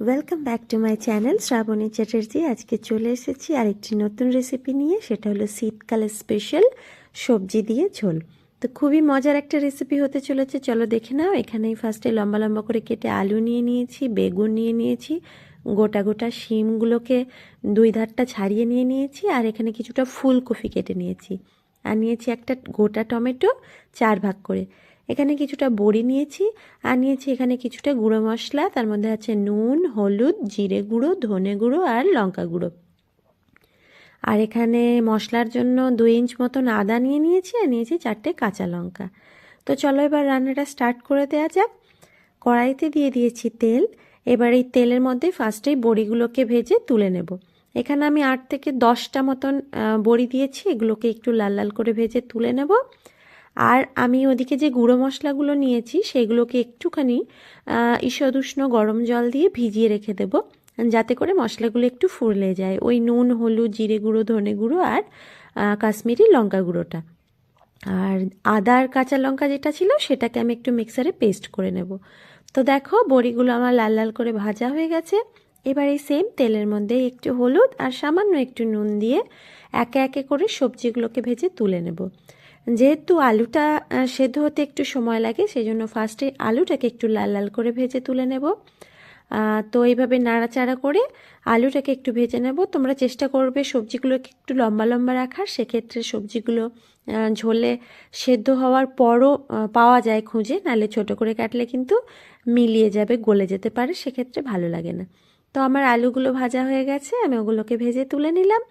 Welcome back to my channel Shrabani Chatterjee আজকে চলে এসেছি আরেকটি নতুন রেসিপি নিয়ে, সেটা হলো শীতকালের স্পেশাল সবজি দিয়ে ঝোল। তো খুবই মজার একটা রেসিপি হতে চলেছে, চলো দেখে নাও। এখানেই ফার্স্টে লম্বা লম্বা করে কেটে আলু নিয়ে নিয়েছি, বেগুন নিয়ে নিয়েছি, গোটা গোটা শিমগুলোকে দুই ধারটা ছাড়িয়ে নিয়ে নিয়েছি, আর এখানে কিছুটা ফুলকপি কেটে নিয়েছি। আর নিয়েছি একটা গোটা টমেটো, চার ভাগ করে। এখানে কিছুটা বড়ি নিয়েছি, আর নিয়েছি এখানে কিছুটা গুঁড়ো মশলা, তার মধ্যে আছে নুন, হলুদ, জিরে গুঁড়ো, ধনে গুঁড়ো আর লঙ্কা গুঁড়ো। আর এখানে মশলার জন্য দুই ইঞ্চ মতন আদা নিয়ে নিয়েছি, আর নিয়েছি চারটে কাঁচা লঙ্কা। তো চলো এবার রান্নাটা স্টার্ট করে দেওয়া যাক। কড়াইতে দিয়ে দিয়েছি তেল, এবার এই তেলের মধ্যে ফার্স্টেই বড়িগুলোকে ভেজে তুলে নেব। এখানে আমি আট থেকে দশটা মতন বড়ি দিয়েছি, এগুলোকে একটু লাল লাল করে ভেজে তুলে নেব। আর আমি ওদিকে যে গুঁড়ো মশলাগুলো নিয়েছি, সেগুলোকে একটুখানি ঈষদ উষ্ণ গরম জল দিয়ে ভিজিয়ে রেখে দেব, যাতে করে মশলাগুলো একটু ফুরলে যায়। ওই নুন, হলুদ, জিরে গুঁড়ো, ধনে গুঁড়ো আর কাশ্মীরি লঙ্কা গুঁড়োটা। আর আদার কাঁচা লঙ্কা যেটা ছিল, সেটাকে আমি একটু মিক্সারে পেস্ট করে নেব। তো দেখো, বড়িগুলো আমার লাল লাল করে ভাজা হয়ে গেছে। এবার এই সেম তেলের মধ্যে একটু হলুদ আর সামান্য একটু নুন দিয়ে একে একে করে সবজিগুলোকে ভেজে তুলে নেব। যেহেতু আলুটা সেদ্ধ হতে একটু সময় লাগে সেই জন্য ফার্স্টে আলুটাকে একটু লাল লাল করে ভেজে তুলে নেব। তো এইভাবে নাড়াচাড়া করে আলুটাকে একটু ভেজে নেব। তোমরা চেষ্টা করবে সবজিগুলোকে একটু লম্বা লম্বা রাখার। সেক্ষেত্রে সবজিগুলো ঝোলে সেদ্ধ হওয়ার পরও পাওয়া যায় খুঁজে। নালে ছোট করে কাটলে কিন্তু মিলিয়ে যাবে, গলে যেতে পারে, সেক্ষেত্রে ভালো লাগে না। তো আমার আলুগুলো ভাজা হয়ে গেছে, আমি ওগুলোকে ভেজে তুলে নিলাম।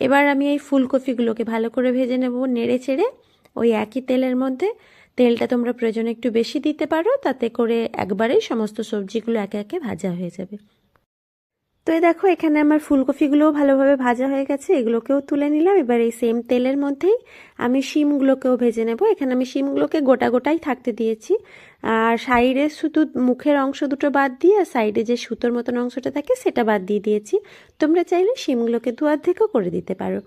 এবার আমি এই ফুলকপিগুলোকে ভালো করে ভেজে নেব নেড়ে চেড়ে। ওই একই তেলের মধ্যে তেলটা তোমরা প্রয়োজনে একটু বেশি দিতে পারো, তাতে করে একবারেই সমস্ত সবজিগুলো একে একে ভাজা হয়ে যাবে। তো এই দেখো, এখানে আমার ফুলকপিগুলোও ভালোভাবে ভাজা হয়ে গেছে, এগুলোকেও তুলে নিলাম। এবার এই সেম তেলের মধ্যেই আমি শিমগুলোকেও ভেজে নেব। এখানে আমি শিমগুলোকে গোটা গোটাই থাকতে দিয়েছি। আর সাইডে শুধু মুখের অংশ দুটো বাদ দিয়ে আর সাইডে যে সুতোর মতন অংশটা থাকে সেটা বাদ দিয়ে দিয়েছি। তোমরা চাইলে শিমগুলোকে দু অর্ধেকও করে দিতে পারো।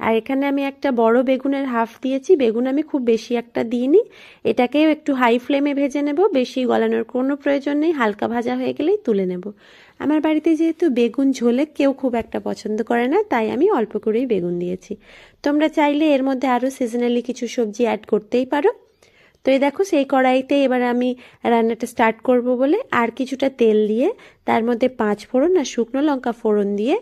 আর এখানে আমি একটা বড় বেগুনের হাফ দিয়েছি। বেগুন আমি খুব বেশি একটা দিইনি। এটাকেও একটু হাই ফ্লেমে ভেজে নেব। বেশি গলানোর কোনো প্রয়োজন নেই। হালকা ভাজা হয়ে গেলেই তুলে নেব। আমার বাড়িতে যেহেতু বেগুন ঝোলে কেউ খুব একটা পছন্দ করে না, তাই আমি অল্প করেই বেগুন দিয়েছি। তোমরা চাইলে এর মধ্যে আরও সিজনালি কিছু সবজি অ্যাড করতেই পারো। তো এই দেখো, সেই কড়াইতে এবার আমি রান্নাটা স্টার্ট করব বলে। আর কিছুটা তেল দিয়ে, তার মধ্যে পাঁচ ফোড়ন আর শুকনো লঙ্কা ফোড়ন দিয়ে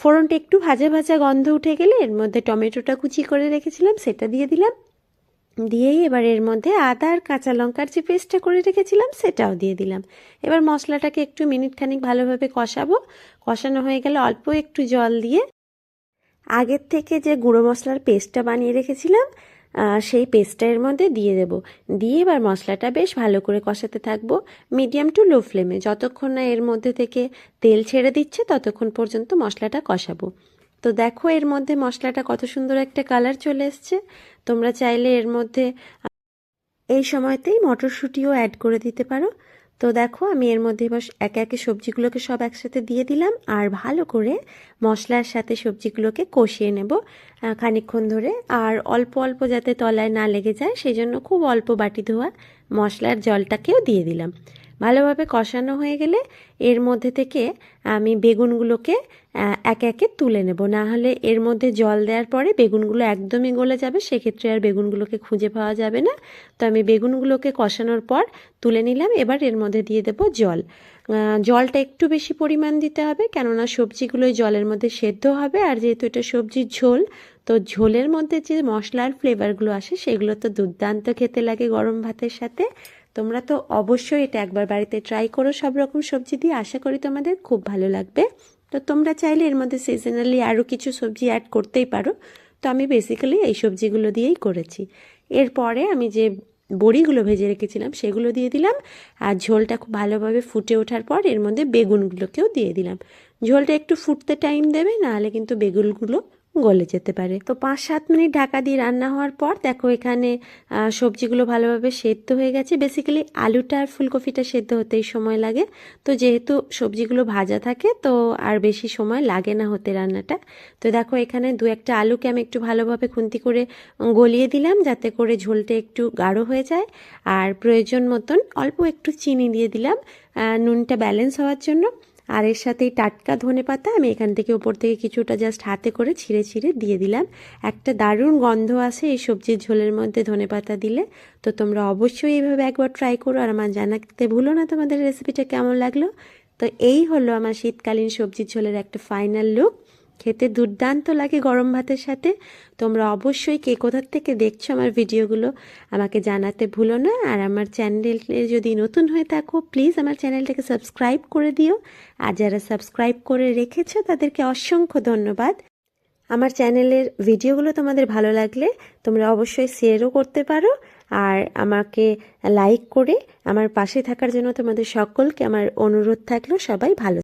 ফোড়নটা একটু ভাজা ভাজা গন্ধ উঠে গেলে এর মধ্যে টমেটোটা কুচি করে রেখেছিলাম, সেটা দিয়ে দিলাম। দিয়েই এবার এর মধ্যে আদা আর কাঁচা লঙ্কার যে পেস্টটা করে রেখেছিলাম, সেটাও দিয়ে দিলাম। এবার মশলাটাকে একটু মিনিট খানিক ভালোভাবে কষাবো। কষানো হয়ে গেলে অল্প একটু জল দিয়ে আগের থেকে যে গুঁড়ো মশলার পেস্টটা বানিয়ে রেখেছিলাম সেই পেস্টটা এর মধ্যে দিয়ে দেব। দিয়ে এবার মশলাটা বেশ ভালো করে কষাতে থাকব মিডিয়াম টু লো ফ্লেমে যতক্ষণ না এর মধ্যে থেকে তেল ছেড়ে দিচ্ছে, ততক্ষণ পর্যন্ত মশলাটা কষাবো। তো দেখো এর মধ্যে মশলাটা কত সুন্দর একটা কালার চলে এসছে। তোমরা চাইলে এর মধ্যে এই সময়তেই মটরশুঁটিও অ্যাড করে দিতে পারো। তো দেখো, আমি এর মধ্যে এবার একে একে সবজিগুলোকে সব একসাথে দিয়ে দিলাম আর ভালো করে মশলার সাথে সবজিগুলোকে কষিয়ে নেব খানিক্ষণ ধরে। আর অল্প অল্প যাতে তলায় না লেগে যায় সেই জন্য খুব অল্প বাটি ধোয়া মশলার জলটাকেও দিয়ে দিলাম। ভালোভাবে কষানো হয়ে গেলে এর মধ্যে থেকে আমি বেগুনগুলোকে একে একে তুলে নেব। না হলে এর মধ্যে জল দেওয়ার পরে বেগুনগুলো একদমই গলে যাবে, সেক্ষেত্রে আর বেগুনগুলোকে খুঁজে পাওয়া যাবে না। তো আমি বেগুনগুলোকে কষানোর পর তুলে নিলাম। এবার এর মধ্যে দিয়ে দেব জল। জলটা একটু বেশি পরিমাণ দিতে হবে, কেননা সবজিগুলোই জলের মধ্যে সেদ্ধ হবে। আর যেহেতু এটা সবজির ঝোল তো ঝোলের মধ্যে যে মশলার ফ্লেভারগুলো আসে, সেগুলো তো দুর্দান্ত খেতে লাগে গরম ভাতের সাথে। তোমরা তো অবশ্যই এটা একবার বাড়িতে ট্রাই করো সব রকম সবজি দিয়ে। আশা করি তোমাদের খুব ভালো লাগবে। তো তোমরা চাইলে এর মধ্যে সিজনালি আরও কিছু সবজি অ্যাড করতেই পারো। তো আমি বেসিক্যালি এই সবজিগুলো দিয়েই করেছি। এরপরে আমি যে বড়িগুলো ভেজে রেখেছিলাম, সেগুলো দিয়ে দিলাম। আর ঝোলটা খুব ভালোভাবে ফুটে ওঠার পর এর মধ্যে বেগুনগুলোকেও দিয়ে দিলাম। ঝোলটা একটু ফুটতে টাইম দেবে, নাহলে কিন্তু বেগুনগুলো গলে যেতে পারে। তো পাঁচ সাত মিনিট ঢাকা দিয়ে রান্না হওয়ার পর দেখো এখানে সবজিগুলো ভালোভাবে সেদ্ধ হয়ে গেছে। বেসিক্যালি আলুটা আর ফুলকপিটা সেদ্ধ হতেই সময় লাগে। তো যেহেতু সবজিগুলো ভাজা থাকে, তো আর বেশি সময় লাগে না হতে রান্নাটা। তো দেখো এখানে দু একটা আলুকে আমি একটু ভালোভাবে খুন্তি করে গলিয়ে দিলাম যাতে করে ঝোলটা একটু গাঢ় হয়ে যায়। আর প্রয়োজন মতন অল্প একটু চিনি দিয়ে দিলাম নুনটা ব্যালেন্স হওয়ার জন্য। আর এর সাথে এই টাটকা ধনে পাতা আমি এখান থেকে ওপর থেকে কিছুটা জাস্ট হাতে করে ছিঁড়ে ছিঁড়ে দিয়ে দিলাম। একটা দারুণ গন্ধ আছে এই সবজির ঝোলের মধ্যে ধনে পাতা দিলে। তো তোমরা অবশ্যই এইভাবে একবার ট্রাই করো আর আমার জানাতে ভুলো না তোমাদের রেসিপিটা কেমন লাগল। তো এই হলো আমার শীতকালীন সবজির ঝোলের একটা ফাইনাল লুক খেতে দুর্দান্ত লাগে গরম ভাতের সাথে। তোমরা অবশ্যই কে কোথার থেকে দেখছ আমার ভিডিওগুলো আমাকে জানাতে ভুলো না। আর আমার চ্যানেলে যদি নতুন হয়ে থাকো, প্লিজ আমার চ্যানেলটাকে সাবস্ক্রাইব করে দিও। আর যারা সাবস্ক্রাইব করে রেখেছো, তাদেরকে অসংখ্য ধন্যবাদ। আমার চ্যানেলের ভিডিওগুলো তোমাদের ভালো লাগলে তোমরা অবশ্যই শেয়ারও করতে পারো। আর আমাকে লাইক করে আমার পাশে থাকার জন্য তোমাদের সকলকে আমার অনুরোধ থাকল, সবাই ভালো